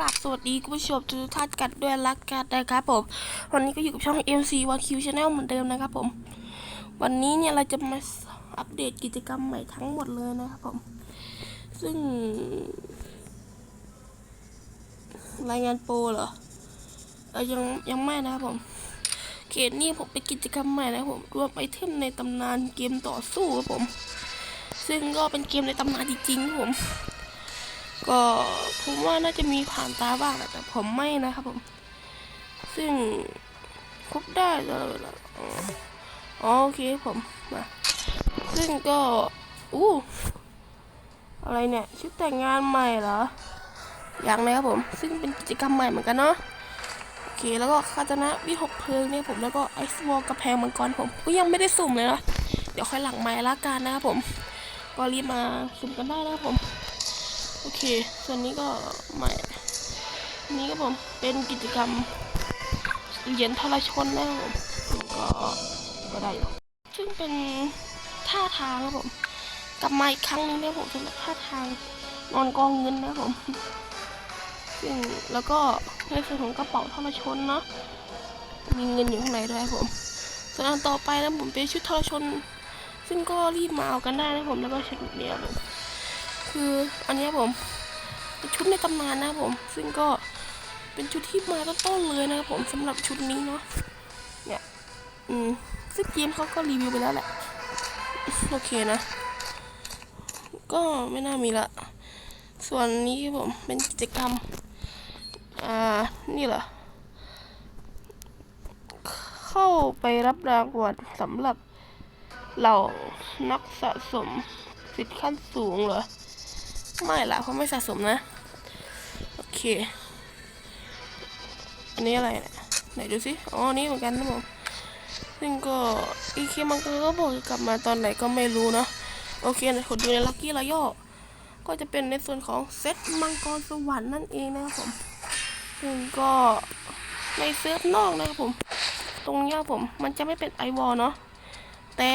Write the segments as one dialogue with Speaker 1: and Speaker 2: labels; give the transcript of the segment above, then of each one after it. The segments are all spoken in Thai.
Speaker 1: กราบสวัสดีคุณผู้ชมทุกท่านกันด้วยรักกันนะครับผม วันนี้ก็อยู่กับช่อง MC 1 Q Channel เหมือนเดิมนะครับผม วันนี้เนี่ยเราจะมาอัปเดตกิจกรรมใหม่ทั้งหมดเลยนะครับผม ซึ่ง รายงานโปรเหรอเออยังยังไม่นะครับผมเขตนี้ผมเป็นกิจกรรมใหม่นะครับผมรวมไอเทมในตำนานเกมต่อสู้ครับผม ซึ่งก็เป็นเกมในตำนานจริงๆครับผม ก็ผมว่าน่าจะมีผ่านตาบ้างแต่ผมไม่นะครับผม ซึ่งครบได้แล้วล่ะอ๋ออ๋อโอเคผมมาซึ่งก็อู้อะไรเนี่ยชุดแต่งงานใหม่เหรออย่างนะครับผม ซึ่งเป็นกิจกรรมใหม่เหมือนกันเนาะโอเคแล้วก็คาตนะวิหกเพลิงเนี่ยผมแล้วก็ไอซ์วอลกระแพงมังกรผมก็ยังไม่ได้สุ่มเลยนะเดี๋ยวค่อยหลังไม้ละกันนะครับผม ก็รีบมาสุ่มกันได้นะครับผม โอเค ส่วนนี้ก็ใหม่นนี้ก็ผมเป็นกิจกรรมเหรียญทรชนนะครับผมก็ก็ได้อยู่ซึ่งเป็นท่าทางครับผมกลับมาอีกครั้งหนึงเนี่ยผมสำหรับท่าทางนอนกองเงินนะผมซึ่งแล้วก็ในส่วนของกระเป๋าทรชนเนาะมีเงินอยู่ข้างในด้วยครับผม ส่วนอันต่อไปนะผมเป็นชุดทรชน ซึ่งก็รีบมาเอากันได้นะครับผมแล้วก็ชุดเดียวผม คืออันนี้ผมเป็นชุดในตำนานนะผม ซึ่งก็เป็นชุดที่มาต้นๆเลยนะครับผมสำหรับชุดนี้เนาะเนี่ยอืมซึ่งเกมเขาก็รีวิวไปแล้วแหละ โอเคนะ ก็ไม่น่ามีละ ส่วนนี้ผมเป็นกิจกรรม อ่า นี่เหรอ เข้าไปรับรางวัลสำหรับเหล่านักสะสมสิทธิ์ขั้นสูงเหรอ ไม่ละเขาไม่สะสมนะ โอเค อันนี้อะไรเนี่ยไหนดูสิอ๋อนี่เหมือนกันนะผมซึ่งก็อีเคมังเกอร์ก็บอกกลับมาตอนไหนก็ไม่รู้นะโอเคนะผมดูในลัคกี้รอย่อก็จะเป็นในส่วนของเซตมังกรสวรรค์นั่นเองนะครับผมซึ่งก็ในเซิร์ฟนอกนะครับผม ตรงเนี้ผม มันจะไม่เป็นไอวอลเนาะแต่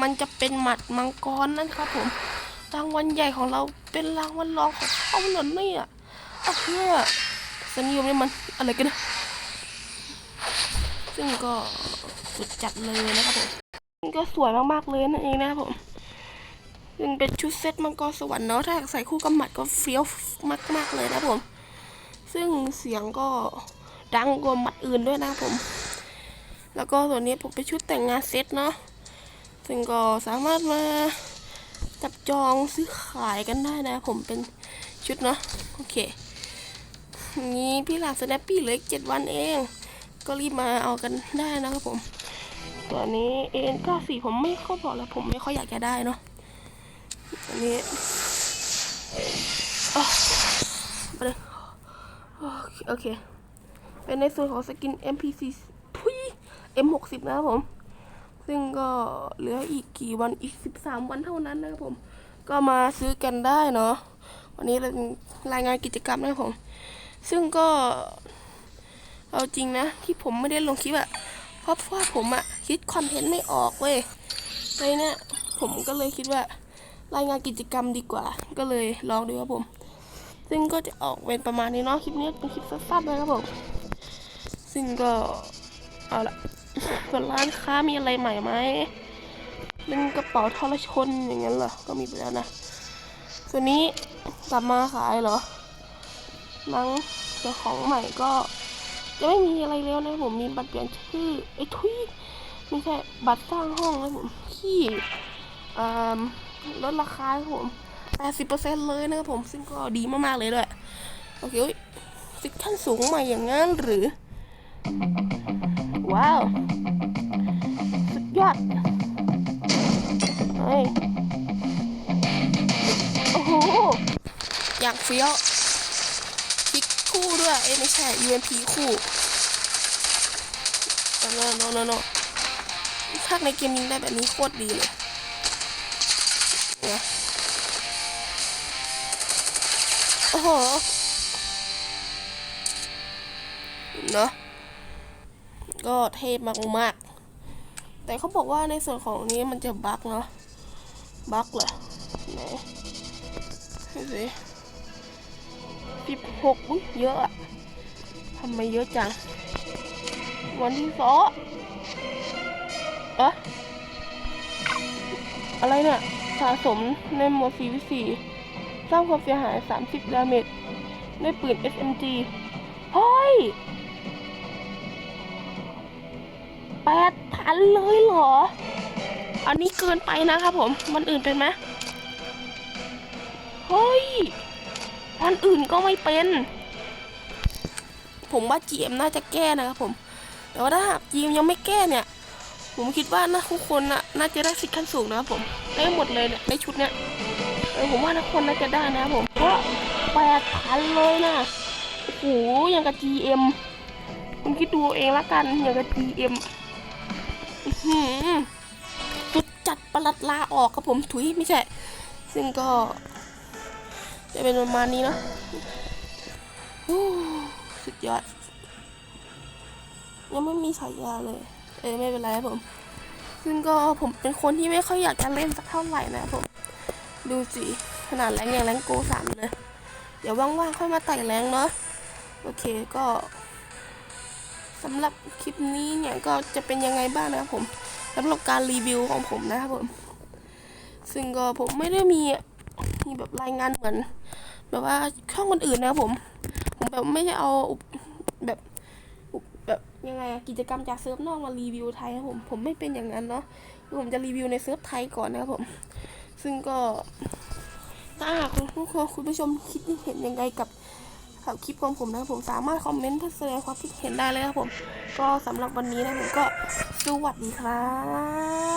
Speaker 1: มันจะเป็นหมัดมังกรนั่นครับผม รางวัลใหญ่ของเราเป็นรางวัลรองของเขาเหรอเนี่ยอะเพื่อสนิยมนี่ยมันอะไรกันนะซึ่งก็สุดจัดเลยนะครับผมซึ่งก็สวยมากๆเลยนั่นเองนะครับผมซึ่งเป็นชุดเซตมังกรสวรรค์เนาะถ้าใส่คู่กับหมัดก็เฟี้ยวมากๆเลยนะครับผม ซึ่งเสียงก็ดังกว่าหมัดอื่นด้วยนะผม แล้วก็ส่วนนี้ผมเป็นชุดแต่งงานเซตเนาะซึ่งก็สามารถมา จับจองซื้อขายกันได้นะ ผมเป็นชุดเนาะโอเค นี้พี่หลานสแนปปี้เหลือเจ็ดวันเอง ก็รีบมาเอากันได้นะครับผม ตัวนี้เอ็นเก้าสี่ผมไม่เข้าบอกแล้ว ผมไม่ค่อยอยากจะได้เนาะอันนี้อ๋อไปเลยโอเคโอเค เป็นในส่วนของสกิน MPC พุย M60 นะครับผม ซึ่งก็เหลืออีกกี่วันอีก 13 วันเท่านั้นนะครับผม ก็มาซื้อกันได้เนาะวันนี้เรารายงานกิจกรรมนะครับผม ซึ่งก็เอาจริงนะที่ผมไม่ได้ลงคลิปอะเพราะว่าผมอะคิดคอนเทนต์ไม่ออกเว้ยเลยเนี่ยผมก็เลยคิดว่ารายงานกิจกรรมดีกว่า ก็เลยลองดูครับผม ซึ่งก็จะออกเป็นประมาณนี้เนาะคลิปนี้เป็นคลิปสั้นๆนะครับผมซึ่งก็เอาละ ส่วนร้านค้ามีอะไรใหม่ไหมเป็นกระเป๋าทรชนอย่างนั้นเหรอ ก็มีไปแล้วนะ ส่วนนี้กลับมาขายเหรอมั้งแต่ของใหม่ก็จะไม่มีอะไรแล้วนะผมมีบัตรเปลี่ยนชื่อไอ้ทุยไม่ใช่บัตรสร้างห้องนะผมที่อ่าลดราคาครับผม80%เลยนะครับผมซึ่งก็ดีมากๆเลยด้วยโอเคอุ๊ยสิทธิ์ขั้นสูงใหม่อย่างนั้นหรือ ว้าว สุดยอดเฮ้ยโอ้โหอย่างเฟี้ยวพลิกคู่ด้วยเอ้ไม่ใช่ UMP คู่โนโนโนโนภาคในเกมยิงได้แบบนี้โคตรดีเลยเนี่ยโอ้โหเนอะก็เทพมากมาก แต่เขาบอกว่าในส่วนของนี้มันจะบั๊กเนาะบั๊กเหรอไหนดูสิสิบหกอุ๊ยเยอะอะทำไมเยอะจัง วันที่สองเอะอะไรเนี่ย สะสมในหมวด 4v4 สร้างความเสียหาย 30 ดาเมจด้วยปืน SMG เฮ้ยแปด พันเลยเหรอ อันนี้เกินไปนะครับผมมันอื่นเป็นไหมเฮ้ย วันอื่นก็ไม่เป็น ผมว่า GM น่าจะแก้นะครับผม แต่ว่าถ้าหาก GM ยังไม่แก้เนี่ย ผมคิดว่านะทุกคนน่ะน่าจะได้สิทธิ์ขั้นสูงนะครับผม ได้หมดเลยเนี่ยในชุดเนี้ยเออผมว่าทุกคนน่าจะได้นะครับผม เพราะแปดพันเลยนะโอ้โหอย่างกับ GM คุณคิดดูเองละกันอย่างกับ GM อื้อหือ สุดจัดประหลัดลาออกครับผมถุยไม่ใช่ ซึ่งก็ จะเป็นประมาณนี้เนอะสุดยอด ยังไม่มีฉายาเลย เออไม่เป็นไรครับผม ซึ่งก็ผมเป็นคนที่ไม่ค่อยอยากจะเล่นสักเท่าไหร่นะครับผม ดูสิขนาดแรงอย่างแรงโกสามเลย เดี๋ยวว่างๆค่อยมาไต่แรงเนาะ โอเคก็ สำหรับคลิปนี้เนี่ยก็จะเป็นยังไงบ้างนะครับผมสำหรับการรีวิวของผมนะครับผม ซึ่งก็ผมไม่ได้มีมีแบบรายงานเหมือน แบบว่าช่องคนอื่นนะครับผม ผมแบบไม่ได้เอาแบบแบบยังไงกิจกรรมจากเซิร์ฟนอกมารีวิวไทยครับผมผมไม่เป็นอย่างนั้นเนาะผมจะรีวิวในเซิร์ฟไทยก่อนนะครับผม ซึ่งก็ถ้าหากคุณผู้ชมคิดเห็นยังไงกับ กับคลิปของผมนะครับผมสามารถคอมเมนต์เพื่อแสดงความคิดเห็นได้เลยครับผม ก็สำหรับวันนี้นะผมก็สวัสดีครับ